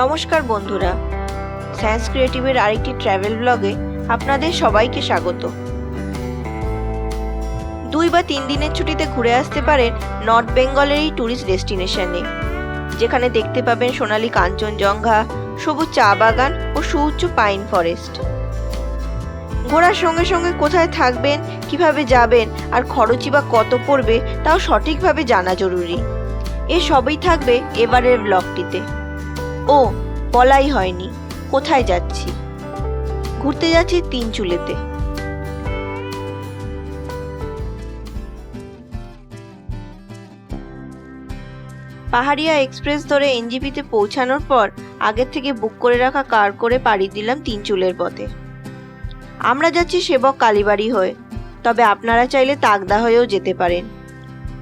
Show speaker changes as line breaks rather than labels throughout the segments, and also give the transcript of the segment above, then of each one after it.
নমস্কার বন্ধুরা সায়েন্স ক্রিয়েটিভের আরেকটি ট্র্যাভেল ব্লগে আপনাদের সবাইকে স্বাগত। দুই বা তিন দিনের ছুটিতে ঘুরে আসতে পারেন নর্থ বেঙ্গলের এই ট্যুরিস্ট ডেস্টিনেশনে যেখানে দেখতে পাবেন সোনালী কাঞ্চনজঙ্ঘা, সবুজ চা বাগান ও সুউচ্চ পাইন ফরেস্ট ঘোরার সঙ্গে সঙ্গে কোথায় থাকবেন, কীভাবে যাবেন আর খরচই বা কত পড়বে, তাও সঠিকভাবে জানা জরুরি। এ সবই থাকবে এবারের ব্লগটিতে ও, বলাই হয়নি। কোথায় যাচ্ছি? ঘুরতে যাচ্ছি তিন চুলেতে। পাহাড়িয়া এক্সপ্রেস ধরে এনজিপিতে পৌঁছানোর পর আগের থেকে বুক করে রাখা কার করে পাড়ি দিলাম তিন চুলের পথে। আমরা যাচ্ছি সেবক কালীবাড়ি হয়ে, তবে আপনারা চাইলে তাগদা হয়েও যেতে পারেন।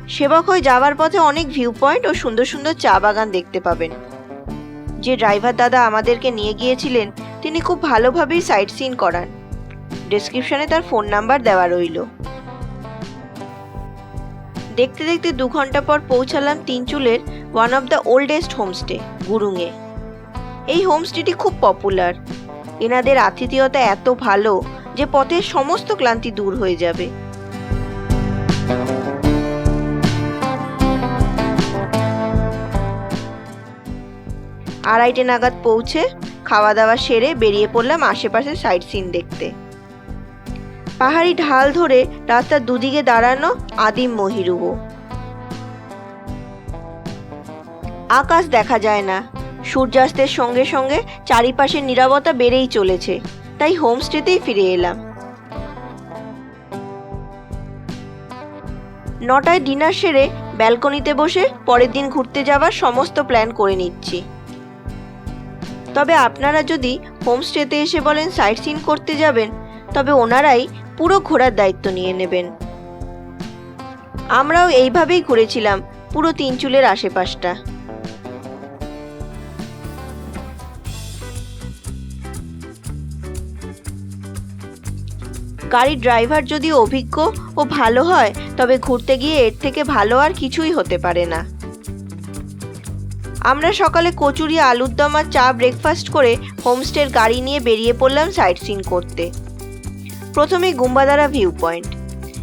সেবক হয়ে যাওয়ার পথে অনেক ভিউ পয়েন্ট ও সুন্দর সুন্দর চা বাগান দেখতে পাবেন। যে ড্রাইভার দাদা আমাদেরকে নিয়ে গিয়েছিলেন, তিনি খুব ভালোভাবেই সাইট সিন করান। ডেসক্রিপশনে তার ফোন নাম্বার দেওয়া রইল। দেখতে দেখতে দু ঘণ্টা পর পৌঁছালাম তিনচুলের one of the oldest homestay গুরুংয়ে এই হোমস্টেটি খুব পপুলার এনাদের আতিথেয়তা এত ভালো যে পথের সমস্ত ক্লান্তি দূর হয়ে যাবে। আড়াইটে নাগাদ পৌঁছে খাওয়া দাওয়া সেরে বেরিয়ে পড়লাম আশেপাশের সাইট সিন দেখতে। পাহাড়ি ঢাল ধরে রাস্তার দুদিকে দাঁড়ানো আদিম মহিরুহ আকাশ দেখা যায় না। সূর্যাস্তের সঙ্গে সঙ্গে চারিপাশের নীরবতা বেড়েই চলেছে। তাই হোমস্টেতেই ফিরে এলাম। নটায় ডিনার সেরে ব্যালকনিতে বসে পরের দিন ঘুরতে যাওয়ার সমস্ত প্ল্যান করে নিচ্ছি। তবে আপনারা যদি হোমস্টেতে এসে বলেন সাইট সিন করতে যাবেন, তবে ওনারাই পুরো ঘোরার দায়িত্ব নিয়ে নেবেন। আমরাও এইভাবেই ঘুরেছিলাম, পুরো তিনচুলের আশেপাশটা। গাড়ির ড্রাইভার যদি অভিজ্ঞ ও ভালো হয়, তবে ঘুরতে গিয়ে এর থেকে ভালো আর কিছুই হতে পারে না। আমরা সকালে কচুরি, আলুর দম আর চা ব্রেকফাস্ট করে হোমস্টের গাড়ি নিয়ে বেরিয়ে পড়লাম সাইট সিন করতে। প্রথমে গুম্বাদারা ভিউ পয়েন্ট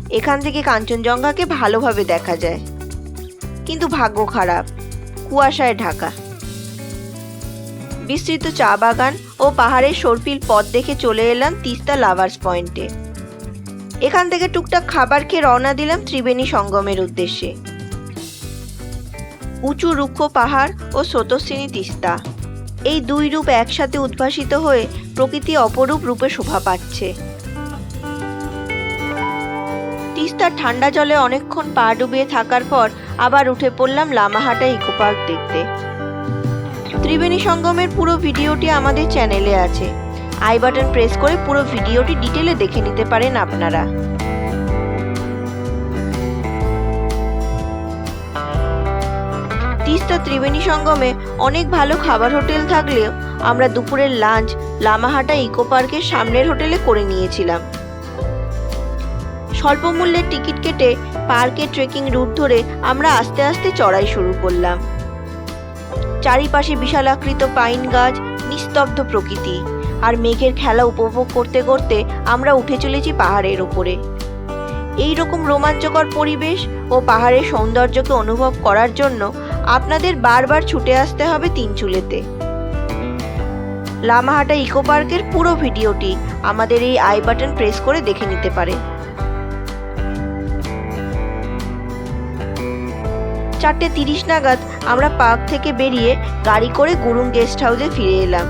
এখান থেকে কাঞ্চনজঙ্ঘাকে ভালোভাবে দেখা যায়। কিন্তু ভাগ্য খারাপ, কুয়াশায় ঢাকা। বিস্তৃত চা বাগান ও পাহাড়ের সর্পিল পথ দেখে চলে এলাম তিস্তা লাভার্স পয়েন্টে এখান থেকে টুকটাক খাবার খেয়ে রওনা দিলাম ত্রিবেণী সঙ্গমের উদ্দেশ্যে। উঁচু রুক্ষ পাহাড় ও স্রোতস্বিনী তিস্তা। এই দুই রূপ একসাথে উদ্ভাসিত হয়ে প্রকৃতি অপরূপ রূপে শোভা পাচ্ছে। তিস্তার ঠান্ডা জলে অনেকক্ষণ পা ডুবিয়ে থাকার পর আবার উঠে পড়লাম লামাহাটা ইকো পার্ক দেখতে। ত্রিবেণী সঙ্গমের পুরো ভিডিওটি আমাদের চ্যানেলে আছে। আই বাটন প্রেস করে পুরো ভিডিওটি ডিটেলে দেখে নিতে পারেন আপনারা। তিস্তা ত্রিবেণী সঙ্গমে অনেক ভালো খাবার হোটেল থাকলেও আমরা দুপুরের লাঞ্চ লামাহাটা ইকো পার্কের সামনের হোটেলে করে নিয়েছিলাম। স্বল্প মূল্যের টিকিট কেটে পার্কে ট্রেকিং রুট ধরে আমরা আস্তে আস্তে চড়াই শুরু করলাম। চারিপাশে বিশালাকৃত পাইন গাছ, নিস্তব্ধ প্রকৃতি আর মেঘের খেলা উপভোগ করতে করতে আমরা উঠে চলেছি পাহাড়ের ওপরে। এই রকম রোমাঞ্চকর পরিবেশ ও পাহাড়ের সৌন্দর্যকে অনুভব করার জন্য আপনাদের বারবার ছুটে আসতে হবে তিনচুলেতে লামাহাটা ইকো পার্কের পুরো ভিডিওটি আমাদের এই আই বাটন প্রেস করে দেখে নিতে পারে। চারটে তিরিশ নাগাদ আমরা পার্ক থেকে বেরিয়ে গাড়ি করে গুরুং গেস্ট হাউসে ফিরে এলাম।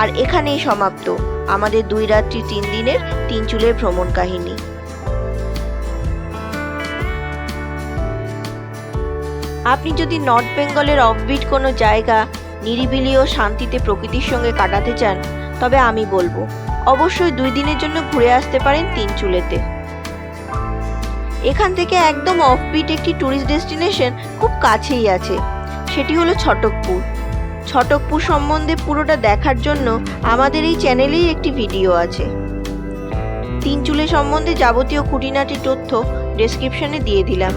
আর এখানেই সমাপ্ত আমাদের দুই রাত্রি তিন দিনের তিন চুলের ভ্রমণ কাহিনী। আপনি যদি নর্থ বেঙ্গলের অফবিট কোনো জায়গা নিরিবিলি ও শান্তিতে প্রকৃতির সঙ্গে কাটাতে চান, তবে আমি বলব, অবশ্যই দুই দিনের জন্য ঘুরে আসতে পারেন তিন চুলেতে। এখান থেকে একদম অফবিট একটি ট্যুরিস্ট ডেস্টিনেশন খুব কাছেই আছে, সেটি হলো ছটকপুর। ছটকপুর সম্বন্ধে পুরোটা দেখার জন্য আমাদের এই চ্যানেলেই একটি ভিডিও আছে। তিনচুলে সম্বন্ধে যাবতীয় খুঁটিনাটি তথ্য ডেসক্রিপশনে দিয়ে দিলাম।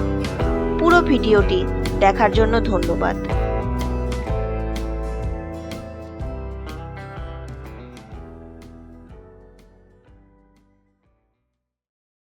পুরো ভিডিওটি দেখার জন্য ধন্যবাদ।